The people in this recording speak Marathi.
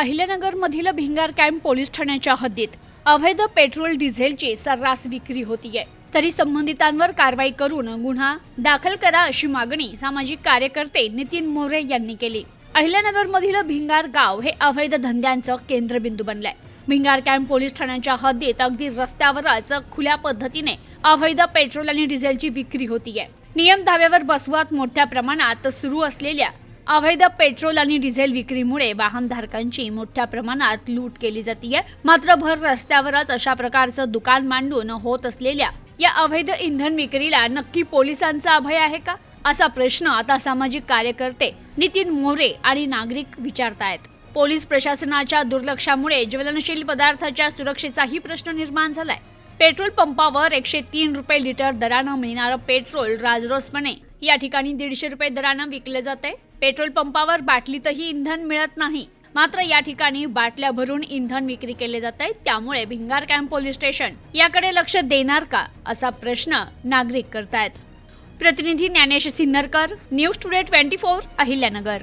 अहिल्यानगरमधील भिंगार कॅम्प पोलीस ठाण्याच्या हद्दीत अवैध पेट्रोल डिझेलची सर्रास विक्री होतीये. तरी संबंधितांवर कारवाई करून गुन्हा दाखल करा अशी मागणी सामाजिक कार्यकर्ते नितीन मोरे यांनी केली. अहिल्यानगरमधील भिंगार गाव हे अवैध धंद्यांचं केंद्रबिंदू बनलंय. भिंगार कॅम्प पोलीस ठाण्याच्या हद्दीत अगदी रस्त्यावरच खुल्या पद्धतीने अवैध पेट्रोल आणि डिझेलची विक्री होतीये. नियम धाव्यावर बसवत मोठ्या प्रमाणात सुरू असलेल्या अवैध पेट्रोल आणि डिझेल विक्रीमुळे वाहनधारकांची मोठ्या प्रमाणात लूट केली जाते मात्र भर रस्त्यावरच अशा प्रकारचं दुकान मांडून होत असलेल्या या अवैध इंधन विक्रीला नक्की पोलिसांचा अभय आहे का? असा प्रश्न आता सामाजिक कार्यकर्ते नितीन मोरे आणि नागरिक विचारतायत. पोलीस प्रशासनाच्या दुर्लक्षामुळे ज्वलनशील पदार्थाच्या सुरक्षेचाही प्रश्न निर्माण झालाय. पेट्रोल पंपावर एकशे तीन रुपये लिटर दरानं मिळणारं पेट्रोल राजरोसपणे या ठिकाणी दीडशे रुपये दरानं विकले जाते. पेट्रोल पंपावर बाटलीतही इंधन मिळत नाही. मात्र या ठिकाणी बाटल्या भरून इंधन विक्री केले जात. आहे त्यामुळे भिंगार कॅम्प पोलीस स्टेशन याकडे लक्ष देणार का असा प्रश्न नागरिक करतायत. प्रतिनिधी Dnyanesh Sinnarkar news today twenty four Ahilyanagar.